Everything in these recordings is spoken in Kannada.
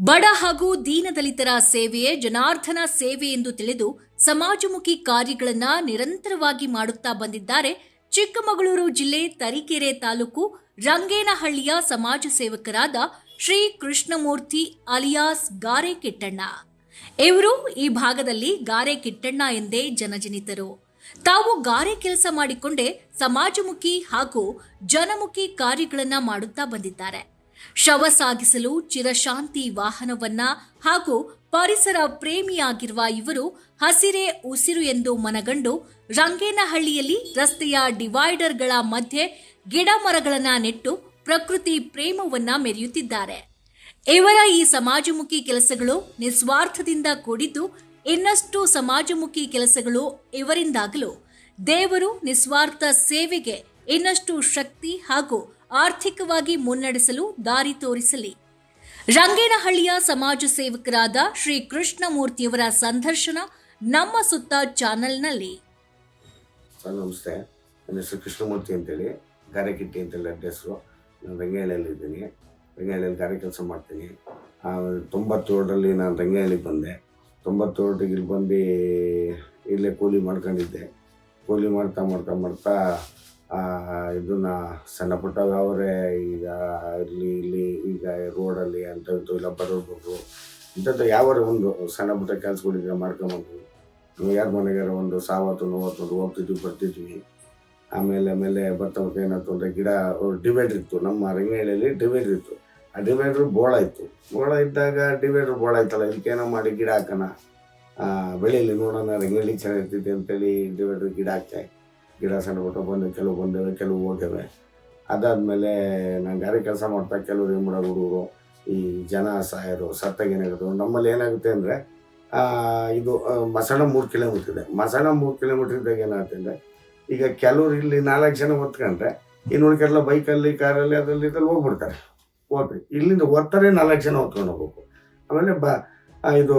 ಬಡ ಹಾಗೂ ದೀನದಲಿತರ ಸೇವೆಯೇ ಜನಾರ್ಧನ ಸೇವೆ ಎಂದು ತಿಳಿದು ಸಮಾಜಮುಖಿ ಕಾರ್ಯಗಳನ್ನ ನಿರಂತರವಾಗಿ ಮಾಡುತ್ತಾ ಬಂದಿದ್ದಾರೆ ಚಿಕ್ಕಮಗಳೂರು ಜಿಲ್ಲೆ ತರೀಕೆರೆ ತಾಲೂಕು ರಂಗೇನಹಳ್ಳಿಯ ಸಮಾಜ ಸೇವಕರಾದ ಶ್ರೀ ಕೃಷ್ಣಮೂರ್ತಿ ಅಲಿಯಾಸ್ ಗಾರೆ ಕಿಟ್ಟಣ್ಣ. ಇವರು ಈ ಭಾಗದಲ್ಲಿ ಗಾರೆ ಕಿಟ್ಟಣ್ಣ ಎಂದೇ ಜನಜನಿತರು. ತಾವು ಗಾರೆ ಕೆಲಸ ಮಾಡಿಕೊಂಡೇ ಸಮಾಜಮುಖಿ ಹಾಗೂ ಜನಮುಖಿ ಕಾರ್ಯಗಳನ್ನ ಮಾಡುತ್ತಾ ಬಂದಿದ್ದಾರೆ. ಶವ ಸಾಗಿಸಲು ಚಿರಶಾಂತಿ ವಾಹನವನ್ನ ಹಾಗೂ ಪರಿಸರ ಪ್ರೇಮಿಯಾಗಿರುವ ಇವರು ಹಸಿರೇ ಉಸಿರು ಎಂದು ಮನಗಂಡು ರಂಗೇನಹಳ್ಳಿಯಲ್ಲಿ ರಸ್ತೆಯ ಡಿವೈಡರ್ಗಳ ಮಧ್ಯೆ ಗಿಡ ಮರಗಳನ್ನ ನೆಟ್ಟು ಪ್ರಕೃತಿ ಪ್ರೇಮವನ್ನ ಮೆರೆಯುತ್ತಿದ್ದಾರೆ. ಇವರ ಈ ಸಮಾಜಮುಖಿ ಕೆಲಸಗಳು ನಿಸ್ವಾರ್ಥದಿಂದ ಕೂಡಿದ್ದು ಇನ್ನಷ್ಟು ಸಮಾಜಮುಖಿ ಕೆಲಸಗಳು ಇವರಿಂದಾಗಲು ದೇವರು ನಿಸ್ವಾರ್ಥ ಸೇವೆಗೆ ಇನ್ನಷ್ಟು ಶಕ್ತಿ ಹಾಗೂ ಆರ್ಥಿಕವಾಗಿ ಮುನ್ನಡೆಸಲು ದಾರಿ ತೋರಿಸಲಿ. ರಂಗೇನಹಳ್ಳಿಯ ಸಮಾಜ ಸೇವಕರಾದ ಶ್ರೀ ಕೃಷ್ಣಮೂರ್ತಿಯವರ ಸಂದರ್ಶನ ನಮ್ಮ ಸುತ್ತ ಚಾನೆಲ್ನಲ್ಲಿ. ಸರ್, ನಮಸ್ತೆ. ನನ್ನ ಹೆಸರು ಕೃಷ್ಣಮೂರ್ತಿ ಅಂತೇಳಿ. ಗಾರೆಕಿಟ್ಟಿ ಅಂತೇಳಿ ಅಡ್ರೆಸ್ಸು ನಾನು ರಂಗೇಹಳ್ಳಿಯಲ್ಲಿ ಇದ್ದೀನಿ. ರಂಗೇಹಳ್ಳಿಯಲ್ಲಿ ಗಾರೆ ಕೆಲಸ ಮಾಡ್ತೀನಿ. ತೊಂಬತ್ತೇಳರಲ್ಲಿ ನಾನು ರಂಗೇಹಳ್ಳಿಗೆ ಬಂದೆ. ತೊಂಬತ್ತೇಳರಿಗೆ ಇಲ್ಲಿ ಬಂದು ಇಲ್ಲೇ ಕೂಲಿ ಮಾಡ್ಕೊಂಡಿದ್ದೆ. ಕೂಲಿ ಮಾಡ್ತಾ ಮಾಡ್ತಾ ಮಾಡ್ತಾ ಇದನ್ನ ಸಣ್ಣ ಪುಟ್ಟ ಅವರೇ ಈಗ ಇಲ್ಲಿ ಇಲ್ಲಿ ಈಗ ರೋಡಲ್ಲಿ ಇಂಥವು ಇಲ್ಲ ಬರೋದು ಇಂಥದ್ದು ಯಾವ ಒಂದು ಸಣ್ಣ ಪುಟ್ಟ ಕೆಲಸಗಳಿದ್ರೆ ಮಾಡ್ಕೊಂಬಂದ್ವಿ ನಾವು ಯಾರ ಮನೆಗಾರ ಒಂದು ಸಾವತ್ತು ನೋವತ್ತು ಹೋಗ್ತಿದ್ವಿ, ಬರ್ತಿದ್ವಿ. ಆಮೇಲೆ ಆಮೇಲೆ ಬರ್ತಾ ಬರ್ತಾ ಏನಾಯ್ತು ಅಂದರೆ ಗಿಡ ಡಿವೈಡ್ರ್ ಇತ್ತು. ನಮ್ಮ ರಂಗೇಳಿಯಲ್ಲಿ ಡಿವೈಡ್ರ್ ಇತ್ತು. ಆ ಡಿವೈಡ್ರ್ ಬೋಳ ಇತ್ತು. ಬೋಳ ಇದ್ದಾಗ ಡಿವೈಡರ್ ಬೋಳ ಇತ್ತಲ್ಲ ಇದಕ್ಕೇನೋ ಮಾಡಿ ಗಿಡ ಹಾಕೋಣ. ಬೆಳೆಯಲ್ಲಿ ನೋಡೋಣ ರಂಗೇಳಿ ಚೆನ್ನಾಗಿರ್ತೈತಿ ಅಂತೇಳಿ ಡಿವೈಡ್ರ್ ಗಿಡ ಹಾಕ್ತೆ ಗಿಡ ಸಣ್ಣ ಪುಟ್ಟ ಬಂದು, ಕೆಲವು ಬಂದವೆ, ಕೆಲವು ಹೋಗ್ಯವೆ ಅದಾದಮೇಲೆ ನಾನು ಗಾರೆ ಕೆಲಸ ಮಾಡ್ತಾ ಕೆಲವ್ರು ಏನು ಮಾಡೋರು ಹುಡುಗರು, ಈ ಜನ ಸಾಯರು ಸತ್ತಾಗೇನಾಗುತ್ತೆ ನಮ್ಮಲ್ಲಿ ಏನಾಗುತ್ತೆ ಅಂದರೆ ಇದು ಮಸಣ ಮೂರು ಕಿಲೋಮೀಟ್ರ್ ಇದೆ. ಮಸಣ ಮೂರು ಕಿಲೋಮೀಟ್ರ್ ಇದ್ದಾಗ ಏನಾಗುತ್ತೆ ಅಂದರೆ, ಈಗ ಕೆಲವ್ರು ಇಲ್ಲಿ ನಾಲ್ಕು ಜನ ಹೊತ್ಕೊಂಡ್ರೆ ಇನ್ನು ಉಳ್ಕೆಲ್ಲ ಬೈಕಲ್ಲಿ, ಕಾರಲ್ಲಿ, ಅದರಲ್ಲಿ, ಇದ್ರಲ್ಲಿ ಹೋಗ್ಬಿಡ್ತಾರೆ. ಹೋಗ್ರಿ. ಇಲ್ಲಿಂದ ಒತ್ತಾರೆ ನಾಲ್ಕು ಜನ ಹೊತ್ಕೊಂಡು ಹೋಗ್ಬೇಕು. ಆಮೇಲೆ ಬ ಇದು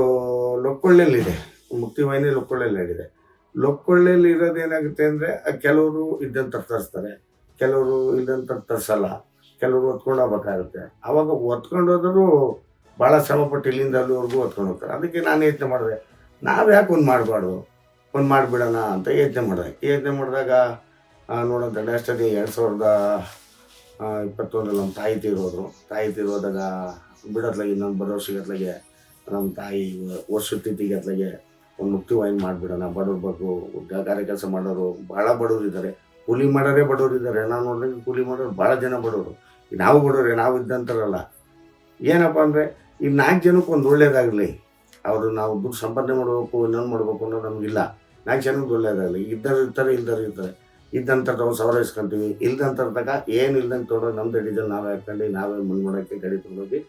ಲೊಕ್ಕೊಳ್ಳೆಲ್ಲಿದೆ ಮುಕ್ತಿವಾಹಿನಿ ಲೊಕ್ಕೊಳ್ಳೆಲ್ಲಿದೆ ಲೊಕ್ಕೊಳ್ಳೆಲ್ಲಿ ಇರೋದು ಏನಾಗುತ್ತೆ ಅಂದರೆ ಕೆಲವರು ಇದ್ದಂತ ತರಿಸ್ತಾರೆ ಕೆಲವರು ಇದ್ದಂತ ತರಿಸಲ್ಲ ಕೆಲವರು ಹೊತ್ಕೊಂಡು ಹೋಗ್ಬೇಕಾಗುತ್ತೆ. ಅವಾಗ ಹೊತ್ಕೊಂಡು ಹೋದ್ರು ಭಾಳ ಶ್ರಮಪಟ್ಟು ಇಲ್ಲಿಂದ ಅಲ್ಲಿವರೆಗೂ ಹೊತ್ಕೊಂಡು ಹೋಗ್ತಾರೆ. ಅದಕ್ಕೆ ನಾನು ಯೋಚನೆ ಮಾಡಿದೆ, ನಾವು ಯಾಕೆ ಒಂದು ಮಾಡಬಾರ್ದು? ಒಂದು ಮಾಡಿಬಿಡೋಣ ಅಂತ ಯೋಚನೆ ಮಾಡಿದೆ. ಯೋಚನೆ ಮಾಡಿದಾಗ ನೋಡೋದು ಅಷ್ಟೇ ಎರಡು ಸಾವಿರದ ಇಪ್ಪತ್ತೊಂದರಲ್ಲಿ ನಮ್ಮ ತಾಯಿ ತೀರೋದ್ರು. ತಾಯಿ ತೀರೋದಾಗ ಬಿಡತ್ಲಾಗೆ, ಇನ್ನೊಂದು ಬರೋ ವರ್ಷಗತ್ಲಾಗೆ ನಮ್ಮ ತಾಯಿ ವರ್ಷ ತಿಥಿಗತ್ಲಾಗೆ ಒಂದು ಮುಕ್ತಿ ವಾಯಿನ್ ಮಾಡಿಬಿಡೋಣ. ಬಡವ್ರ ಬಗ್ಗೆ ಗಾರೆ ಕೆಲಸ ಮಾಡೋರು ಭಾಳ ಬಡವ್ರು ಇದ್ದಾರೆ ಕೂಲಿ ಮಾಡೋರೇ ಬಡವ್ರು ಇದ್ದಾರೆ ನಾವು ನೋಡಿದ್ರೆ ಕೂಲಿ ಮಾಡೋರು ಭಾಳ ಜನ ಬಡವರು. ನಾವು ಬಡವ್ರೆ, ನಾವು ಇದ್ದಂತಾರಲ್ಲ. ಏನಪ್ಪ ಅಂದರೆ ಈ ನಾಲ್ಕು ಜನಕ್ಕೆ ಒಂದು ಒಳ್ಳೇದಾಗಲಿ. ಅವರು ನಾವು ದುಡ್ಡು ಸಂಪಾದನೆ ಮಾಡಬೇಕು, ಇನ್ನೊಂದು ಮಾಡಬೇಕು ಅನ್ನೋದು ನಮಗಿಲ್ಲ. ನಾಲ್ಕು ಜನಕ್ಕೆ ಒಳ್ಳೇದಾಗಲಿ. ಇದ್ದರು ಇರ್ತಾರೆ, ಇಲ್ದರು ಇರ್ತಾರೆ. ಇದ್ದಂಥ ನಾವು ಸಾವಿರ ಇಸ್ಕೊಂತೀವಿ. ತಗ ಏನು ಇಲ್ದಂಗೆ ತೊಗೊಂಡು ನಮ್ಮ ಡೀಸೆಲ್ ನಾವೇ ಹಾಕ್ಕೊಂಡು ನಾವೇ ಮುಂದೆ ಮಾಡೋಕ್ಕೆ ಗಾಡಿ ತೊಗೊಂಡೋಗಿ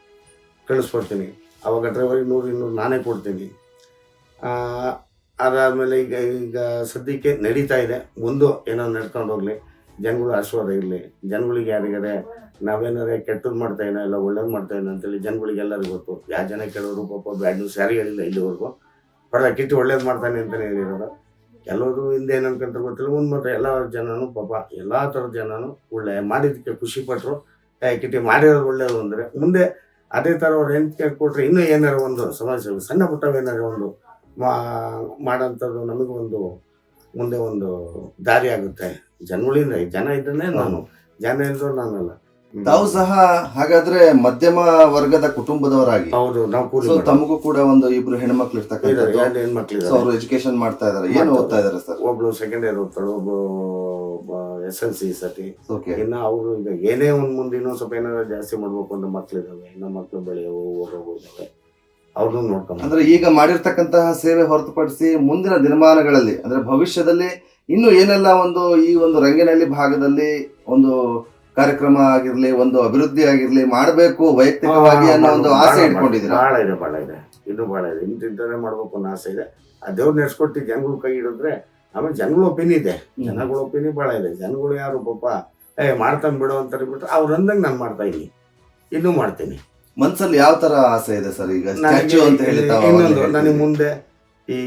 ಕಳಿಸ್ಕೊಡ್ತೀನಿ. ಅವಾಗ ಡ್ರೈವರಿಗೆ ನೂರು ಇನ್ನೂರು ನಾನೇ ಕೊಡ್ತೀನಿ. ಅದಾದಮೇಲೆ ಈಗ ಈಗ ಸದ್ಯಕ್ಕೆ ನಡೀತಾ ಇದೆ. ಮುಂದೆ ಏನೋ ನಡ್ಕೊಂಡು ಹೋಗಲಿ. ಜನಗಳು ಆಶೀರ್ವಾದ ಇರಲಿ. ಜನಗಳಿಗೆ ಯಾರಿಗಾರೆ ನಾವೇನಾರೆ ಕೆಟ್ಟದ್ದು ಮಾಡ್ತಾ ಏನೋ ಇಲ್ಲ ಒಳ್ಳೇದು ಮಾಡ್ತಾ ಏನೋ ಅಂತೇಳಿ ಜನಗಳಿಗೆ ಎಲ್ಲರಿಗೂ ಗೊತ್ತು. ಯಾವ ಜನ ಕೆಲವರು ಪಾಪ ಬ್ಯಾಡ್ ನ್ಯೂಸ್ ಯಾರಿಗೆ ಹೇಳಿಲ್ಲ ಇಲ್ಲಿವರೆಗೂ. ಪರವಾಗಿಲ್ಲ ಕಿಟ್ಟು ಒಳ್ಳೇದು ಮಾಡ್ತಾನೆ ಅಂತಲೇ ಹೇಳಿರೋದು ಕೆಲವರು ಹಿಂದೆ ಏನು ಅನ್ಕೊಂತಾರೆ ಗೊತ್ತಿಲ್ಲ. ಮುಂದೆ ಮಾತ್ರ ಎಲ್ಲ ಜನನೂ ಪಾಪ ಎಲ್ಲ ಥರದ ಜನನು ಒಳ್ಳೆ ಮಾಡಿದ್ದಕ್ಕೆ ಖುಷಿಪಟ್ಟರು ಕಿಟ್ಟಿ ಮಾಡಿರೋದು ಒಳ್ಳೇದು ಅಂದರೆ ಮುಂದೆ ಅದೇ ಥರ ಅವ್ರು ಹೆಂಡತಿ ಕೊಟ್ಟರೆ ಇನ್ನೂ ಏನಾರು ಒಂದು ಸಮಾಜ ಸಣ್ಣ ಪುಟ್ಟವೇನಾರು ಒಂದು ಮಾ ಮಾಡೋಂಥದ್ದು ನಮಗೂ ಒಂದು ಮುಂದೆ ಒಂದು ದಾರಿ ಆಗುತ್ತೆ. ಜನಗಳಿಂದ ಜನ ಇದ್ದನೇ ನಾನು. ಜನ ಇದ್ರು ನಾನಲ್ಲ. ತಾವು ಸಹ ಹಾಗಾದ್ರೆ ಮಧ್ಯಮ ವರ್ಗದ ಕುಟುಂಬದವರಾಗಿ. ಹೌದು ನಾವು ಕೂಲಿ ಸೊ ತಮಗೂ ಕೂಡ ಒಂದು ಇಬ್ರು ಹೆಣ್ಮಕ್ಳು ಇರ್ತಕ್ಕಂಥ ಇರ್ತಕ್ಕಂಥದ್ದು ಎರಡು ಹೆಣ್ಮಕ್ಳು ಸೊ ಅವರು ಎಜುಕೇಶನ್ ಮಾಡ್ತಾ ಇದಾರೆ ಏನು ಓದ್ತಾ ಇದಾರೆ ಸರ್? ಒಬ್ಳು ಸೆಕೆಂಡ್ ಇಯರ್ ಓದ್ತಾಳೆ ಒಬ್ಬ ಎಸ್ ಎಲ್ ಸಿ ಸತಿ ಇನ್ನು ಅವರು ಈಗ ಏನೇ ಒಂದು ಮುಂದೆ ಇನ್ನೊಂದು ಸ್ವಲ್ಪ ಏನಾದ್ರು ಜಾಸ್ತಿ ಮಾಡ್ಬೇಕು ಅಂದ್ರೆ ಮಕ್ಳಿದಾವೆ. ಇನ್ನು ಮಕ್ಳು ಬೆಳೆಯವು ಹೋಗೋವು ಅವ್ರನ್ನೂ ನೋಡ್ಕೊಂಡು ಅಂದ್ರೆ ಈಗ ಮಾಡಿರ್ತಕ್ಕಂತಹ ಸೇವೆ ಹೊರತುಪಡಿಸಿ ಮುಂದಿನ ದಿನಮಾನಗಳಲ್ಲಿ ಅಂದ್ರೆ ಭವಿಷ್ಯದಲ್ಲಿ ಇನ್ನು ಏನೆಲ್ಲ ಒಂದು ಈ ಒಂದು ರಂಗಿನಲ್ಲಿ ಭಾಗದಲ್ಲಿ ಒಂದು ಕಾರ್ಯಕ್ರಮ ಆಗಿರ್ಲಿ ಒಂದು ಅಭಿವೃದ್ಧಿ ಆಗಿರ್ಲಿ ಮಾಡಬೇಕು ವೈಯಕ್ತಿಕವಾಗಿ ಅನ್ನೋ ಒಂದು ಆಸೆ ಇಟ್ಕೊಂಡಿದ್ರು ಭಾಳ ಇದೆ ಭಾಳ ಇದೆ ಇನ್ನು ಭಾಳ ಇದೆ. ಇಂತಿಂತದೇ ಮಾಡ್ಬೇಕು ಅನ್ನೋ ಆಸೆ ಇದೆ. ಆ ದೇವ್ರು ನೆಡ್ಸ್ಕೊಟ್ಟು ಜನಗಳು ಕೈ ಹಿಡಿದ್ರೆ ಆಮೇಲೆ ಜನಗಳ ಒಪಿನಿ ಇದೆ. ಜನಗಳ ಒಪಿನಿ ಭಾಳ ಇದೆ. ಜನಗಳು ಯಾರು ಪಾಪ ಏ ಮಾಡ್ತಾನೆ ಬಿಡು ಅಂತ ಬಿಟ್ರೆ ಅವ್ರು ಅಂದಂಗೆ ನಾನು ಮಾಡ್ತಾ ಇದ್ದೀನಿ ಇನ್ನೂ ಮಾಡ್ತೀನಿ. ಮನ್ಸಲ್ಲಿ ಯಾವ ತರ ಆಸೆ ಇದೆ ಸರ್ ಈಗ? ನನಗೆ ಸ್ಟ್ಯಾಚ್ಯೂ ಅಂತ ಹೇಳಿ ತಾವು ಆವಾಗ್ಲೇ ಇನ್ನೊಂದು ನನಗೆ. ಮುಂದೆ ಈ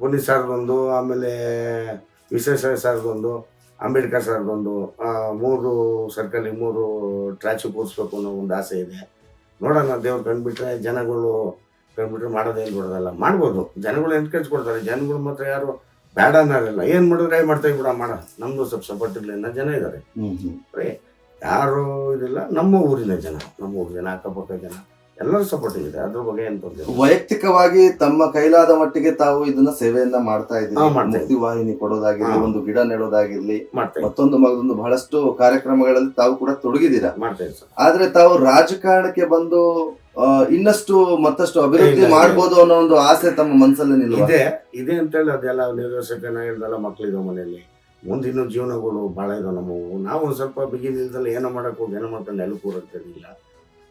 ಪೊಲೀಸ್ ಸರ್ದೊಂದು ಆಮೇಲೆ ವಿಶ್ವೇಶ್ವರ ಸರ್ದೊಂದು ಅಂಬೇಡ್ಕರ್ ಸರ್ದೊಂದು ಆ, ಮೂರು ಸರ್ಕಲ್ ಮೂರು ಟ್ರ್ಯಾಚು ಕೂರಿಸ್ಬೇಕು ಅನ್ನೋ ಒಂದು ಆಸೆ ಇದೆ. ನೋಡೋಣ ದೇವ್ರು ಕಂಡ್ಬಿಟ್ರೆ ಜನಗಳು ಕಂಡ್ಬಿಟ್ರೆ ಮಾಡೋದೇನು ಬಿಡೋದಲ್ಲ ಮಾಡ್ಬೋದು. ಜನಗಳು ಎನ್ಕರೇಜ್ ಕೊಡ್ತಾರೆ ಜನಗಳು ಮಾತ್ರ ಯಾರು ಬೇಡ ಅನ್ನೋದಿಲ್ಲ ಏನು ಮಾಡಿದ್ರೆ ಮಾಡ್ತಾ ಬಿಡ ಮಾಡ ನಮ್ದು ಸ್ವಲ್ಪ ಸಪೋರ್ಟ್ ಇಲ್ಲ ಅನ್ನೋ ಜನ ಇದ್ದಾರೆ. ಹ್ಮ್ ಹ್ಮ್. ಯಾರು ಇದಿಲ್ಲ ನಮ್ಮ ಊರಿನ ಜನ ನಮ್ಮ ಊರಿನ ಜನ ಅಕ್ಕಪಕ್ಕ ಜನ ಎಲ್ಲರೂ ಸಪೋರ್ಟ್ ಇದೆ ಅದ್ರ ಬಗ್ಗೆ ಏನು ತೊಂದರೆ. ವೈಯಕ್ತಿಕವಾಗಿ ತಮ್ಮ ಕೈಲಾದ ಮಟ್ಟಿಗೆ ತಾವು ಇದನ್ನ ಸೇವೆಯನ್ನ ಮಾಡ್ತಾ ಇದ್ದೀವಿ. ಮುಕ್ತಿ ವಾಹಿನಿ ಕೊಡೋದಾಗಿರ್ಲಿ ಒಂದು ಗಿಡ ನೆಡೋದಾಗಿರ್ಲಿ ಮತ್ತೊಂದು ಮಗದೊಂದು ಬಹಳಷ್ಟು ಕಾರ್ಯಕ್ರಮಗಳಲ್ಲಿ ತಾವು ಕೂಡ ತೊಡಗಿದ್ದೀರಾ? ಆದ್ರೆ ತಾವು ರಾಜಕಾರಣಕ್ಕೆ ಬಂದು ಇನ್ನಷ್ಟು ಮತ್ತಷ್ಟು ಅಭಿವೃದ್ಧಿ. ಮಾಡ್ಬೋದು ಅನ್ನೋ ಒಂದು ಆಸೆ ತಮ್ಮ ಮನಸ್ಸಲ್ಲಿ ಇದೆ ಇದೆ ಅಂತೇಳಿ ಅದೆಲ್ಲ ನಿರ್ದೇಶಕನಾಗಿರ್ದಲ್ಲ ಮಕ್ಕಳಿರೋ ಮನೆಯಲ್ಲಿ. ಮುಂದಿನ ಜೀವನಗಳು ಭಾಳ ಇದಾವೆ ನಮ್ಮವು. ನಾವು ಒಂದು ಸ್ವಲ್ಪ ಬಿಗಿನಿಂದಲೇ ಏನೋ ಮಾಡೋಕ್ಕೆ ಹೋಗಿ ಏನೋ ಮಾಡ್ಕೊಂಡು ಎಲ್ಲ ಕೂರಕ್ತಿರಲಿಲ್ಲ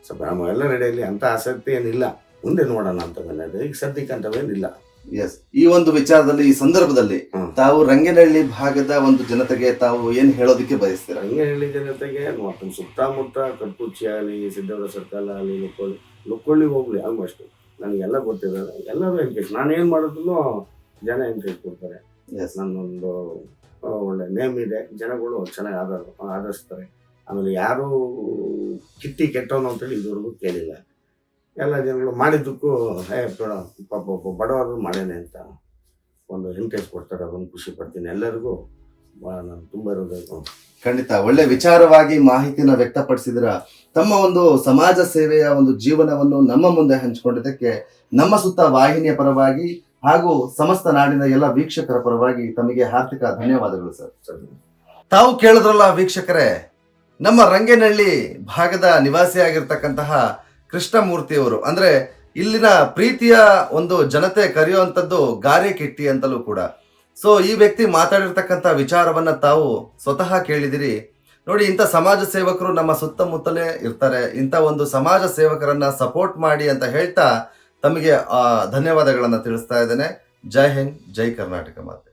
ಸ್ವಲ್ಪ ನಮ್ಮ ಎಲ್ಲ ನಡೆಯಲ್ಲಿ ಅಂಥ ಆಸಕ್ತಿ ಏನಿಲ್ಲ. ಮುಂದೆ ನೋಡೋಣ ಅಂತ ಬಂದಿದೆ ಈಗ ಸದ್ಯಕ್ಕೆ ಅಂತವೇನಿಲ್ಲ ಎಸ್ ಈ ಒಂದು ವಿಚಾರದಲ್ಲಿ ಈ ಸಂದರ್ಭದಲ್ಲಿ ತಾವು ರಂಗನಹಳ್ಳಿ ಭಾಗದ ಒಂದು ಜನತೆಗೆ ತಾವು ಏನು ಹೇಳೋದಕ್ಕೆ ಬಯಸ್ತೀರಾ? ರಂಗನಹಳ್ಳಿ ಹೇಳಿ ಜನತೆಗೆ ಮತ್ತು ಸುತ್ತಮುತ್ತ ಕಟ್ಕುಚ್ಚಿ ಆಗಲಿ ಸಿದ್ದೇಶ್ವರ ಸರ್ಕಲ್ ಆಗಲಿ ಲುಕ್ಕೊಳ್ಳಿ ಲುಕ್ಕೊಳ್ಳಿ ಹೋಗ್ಲಿ ಆಲ್ಮೋಸ್ಟ್. ನನಗೆಲ್ಲ ಗೊತ್ತಿದ್ದಾರೆ ಎಲ್ಲರೂ ಎನ್ಕೇಜ್ ನಾನು ಏನು ಮಾಡಿದ್ರು ಜನ ಎನ್ಕೇಜ್ ಕೊಡ್ತಾರೆ. ಎಸ್ ನನ್ನೊಂದು ಒಳ್ಳೆ ನೇಮ್ ಇದೆ. ಜನಗಳು ಚೆನ್ನಾಗಿ ಆಧಾರ ಆದರಿಸ್ತಾರೆ ಆಮೇಲೆ ಯಾರು ಕಿಟ್ಟಿ ಕೆಟ್ಟವನು ಅಂತೇಳಿ ಇದುವರೆಗೂ ಕೇಳಿಲ್ಲ. ಎಲ್ಲ ಜನಗಳು ಮಾಡಿದ್ದಕ್ಕೂ ಹೇ ಬೇಡ, ಪಾಪ ಒಬ್ಬ ಬಡವರು ಮಾಡೇನೆ ಅಂತ ಒಂದು ಹಿಂಟೇಜ್ ಕೊಡ್ತಾರೆ ಅದೊಂದು ಖುಷಿ ಪಡ್ತೀನಿ. ಎಲ್ಲರಿಗೂ ನಾನು ತುಂಬ ಇರೋದು ಖಂಡಿತ. ಒಳ್ಳೆ ವಿಚಾರವಾಗಿ ಮಾಹಿತಿನ ವ್ಯಕ್ತಪಡಿಸಿದ್ರ ತಮ್ಮ ಒಂದು ಸಮಾಜ ಸೇವೆಯ ಒಂದು ಜೀವನವನ್ನು ನಮ್ಮ ಮುಂದೆ ಹಂಚಿಕೊಂಡಿದ್ದಕ್ಕೆ ನಮ್ಮ ಸುತ್ತ ವಾಹಿನಿಯ ಪರವಾಗಿ ಹಾಗೂ ಸಮಸ್ತ ನಾಡಿನ ಎಲ್ಲ ವೀಕ್ಷಕರ ಪರವಾಗಿ ತಮಗೆ ಹಾರ್ದಿಕ ಧನ್ಯವಾದಗಳು, ಸರ್. ತಾವು ಕೇಳಿದ್ರಲ್ಲ ವೀಕ್ಷಕರೇ, ನಮ್ಮ ರಂಗೇನಹಳ್ಳಿ ಭಾಗದ ನಿವಾಸಿಯಾಗಿರ್ತಕ್ಕಂತಹ ಕೃಷ್ಣಮೂರ್ತಿಯವರು, ಅಂದ್ರೆ ಇಲ್ಲಿನ ಪ್ರೀತಿಯ ಒಂದು ಜನತೆ ಕರೆಯುವಂಥದ್ದು ಗಾರೆ ಕಿಟ್ಟಿ ಅಂತಲೂ ಕೂಡ. ಸೊ ಈ ವ್ಯಕ್ತಿ ಮಾತಾಡಿರ್ತಕ್ಕಂಥ ವಿಚಾರವನ್ನ ತಾವು ಸ್ವತಃ ಕೇಳಿದಿರಿ. ನೋಡಿ, ಇಂಥ ಸಮಾಜ ಸೇವಕರು ನಮ್ಮ ಸುತ್ತಮುತ್ತಲೇ ಇರ್ತಾರೆ. ಇಂಥ ಒಂದು ಸಮಾಜ ಸೇವಕರನ್ನ ಸಪೋರ್ಟ್ ಮಾಡಿ ಅಂತ ಹೇಳ್ತಾ ತಮಗೆ ಆ, ಧನ್ಯವಾದಗಳನ್ನು ತಿಳಿಸ್ತಾ ಇದ್ದೇನೆ. ಜೈ ಹಿಂದ್ ಜೈ ಕರ್ನಾಟಕ ಮಾತೆ.